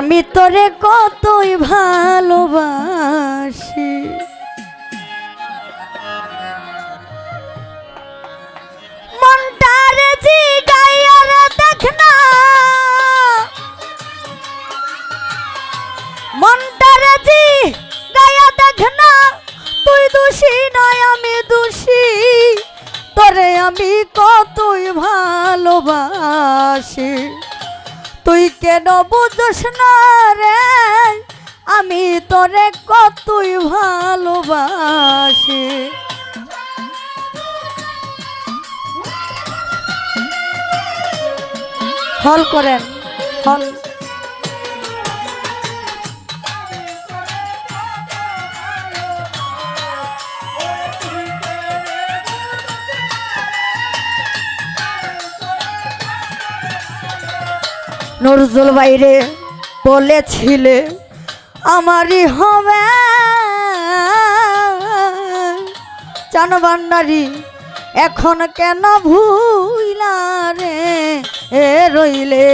আমি তোরে কতই ভালোবাসি। মনটারে জি গাইয়ার দেখ না। মনটারে জি গায়া দেখ না। তুই দোষী নয়, আমি দোষী। তোরে আমি কতই ভালোবাসি। তুই কেন বুঝস না রে? আমি তোরে কতই ভালোবাসি। হল করেন হল। নজরুল বাইরে বলেছিলে আমারই হবে। চান নারী এখন কেন ভুইলা রে রইলে?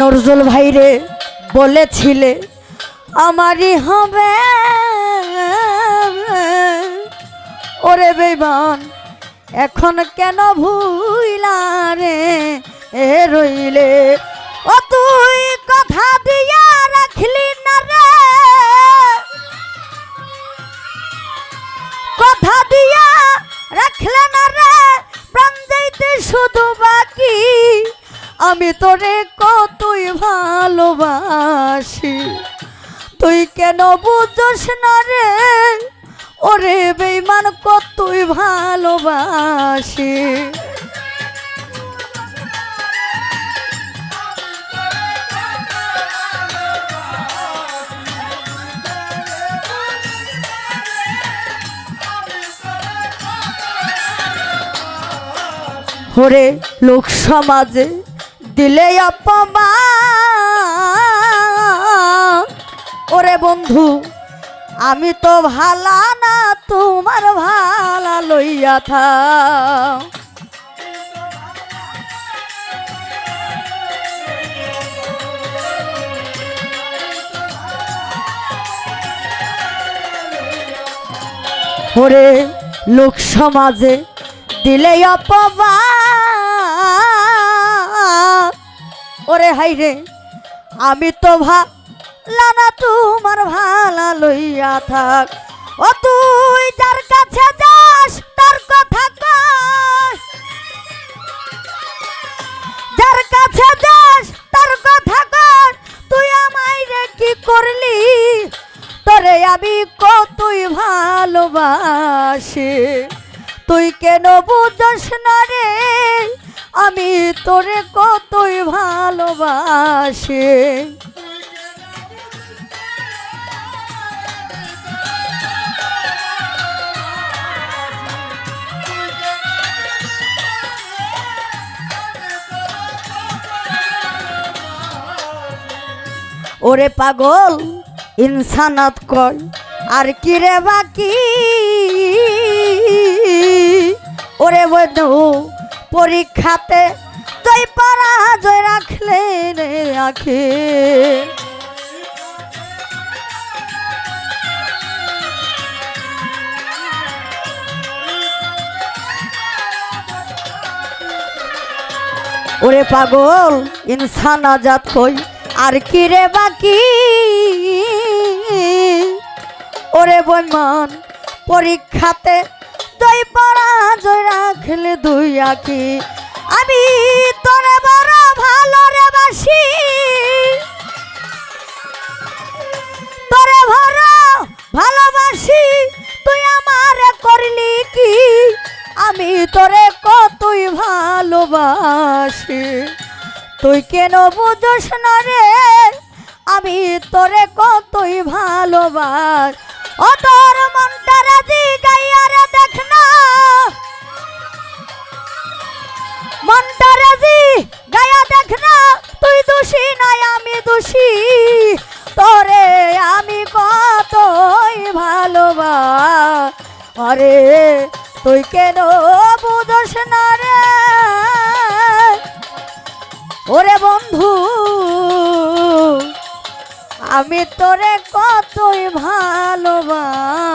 নজরুল ভাইরে বলেছিলে, আমারই হবে। ওরে বেবান এখন কেন ভুইলা রে? এ রইলে, ও তুই কথা দিয়া আমি তোরে কতই ভালোবাসি। তুই কেন বুঝোস না রে? ওরে বেইমান কতই ভালোবাসি। ওরে লোক সমাজে দিলে ওরে বন্ধু, আমি তো ভালা না, তোমার ভালা লইয়া থা ওরে লোক সমাজে দিলে অপমান। ওরে হাই রে, আমি তো ভালা না তোমার ভালা লইয়া থাক। ও তুই যার কাছে যাস, তার কথা কস। যার কাছে যাস, তার কথা কর তুই আমায় রে কি করলি? তোরে আমি কতই ভালোবাসি। তুই কেন বুঝস না রে? আমি তোরে কতই ভালোবাসি। ওরে পাগল ইনসানাত কয় আর কি রে বাকি? ওরে বধু পরীক্ষাতে তুই পরাজয় রাখলে রে আখে। ওরে পাগল, ইনসান আজাদ কই আর কি রে বাকি? ওরে বইমান পরীক্ষাতে তুই পরাজয় রাখলে দুই আঁকি আমি তোরে বড় ভালো রে বাসি। তোরে বড় ভালোবাসি, তুই আমার করলি কি? আমি তোরে কতই ভালোবাসি। তুই কেন বুঝোস না রে? আমি তোরে কতই ভালোবাস। ও তোর মনটা মেঘনা, তুই দোষী নাই আমি দোষী। তোরে আমি কতই ভালোবা আরে, তুই কেন বুঝস না রে? ওরে বন্ধু, আমি তোরে কতই ভালোবাসি।